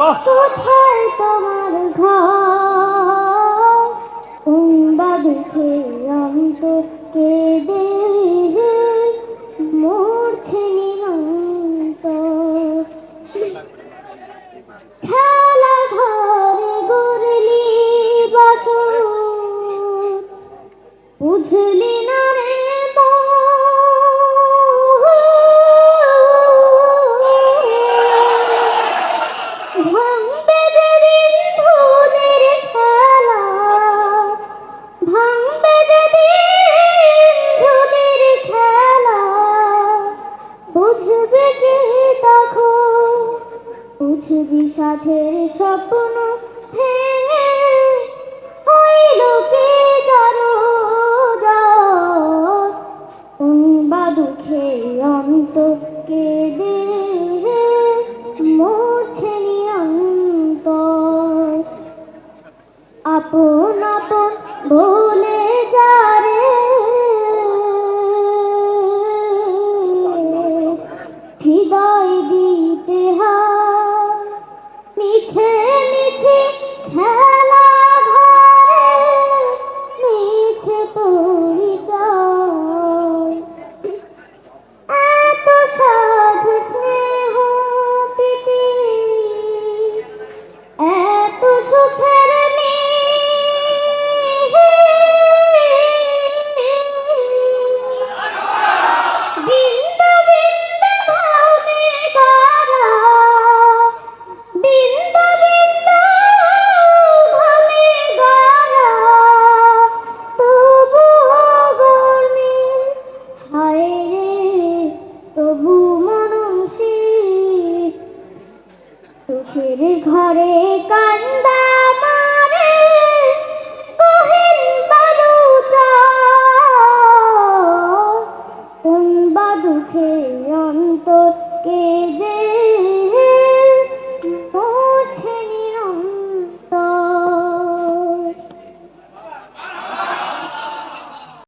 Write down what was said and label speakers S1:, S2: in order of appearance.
S1: কোথায় তোমার ঘর? কুম্বা দুঃখে অন্ত কেঁদে মরছে খেলা বুঝলি না সাথের স্বপ্ন ভেঙে হইল কি জড়ো বা দুঃখে অন্ত কেঁদে মোছে অন্তর। আপন আপন ভুলে যারে হৃদয় মিছে মিছে কাকের ঘরে কান্দা মারে কোন বাদুখে অন্তর কে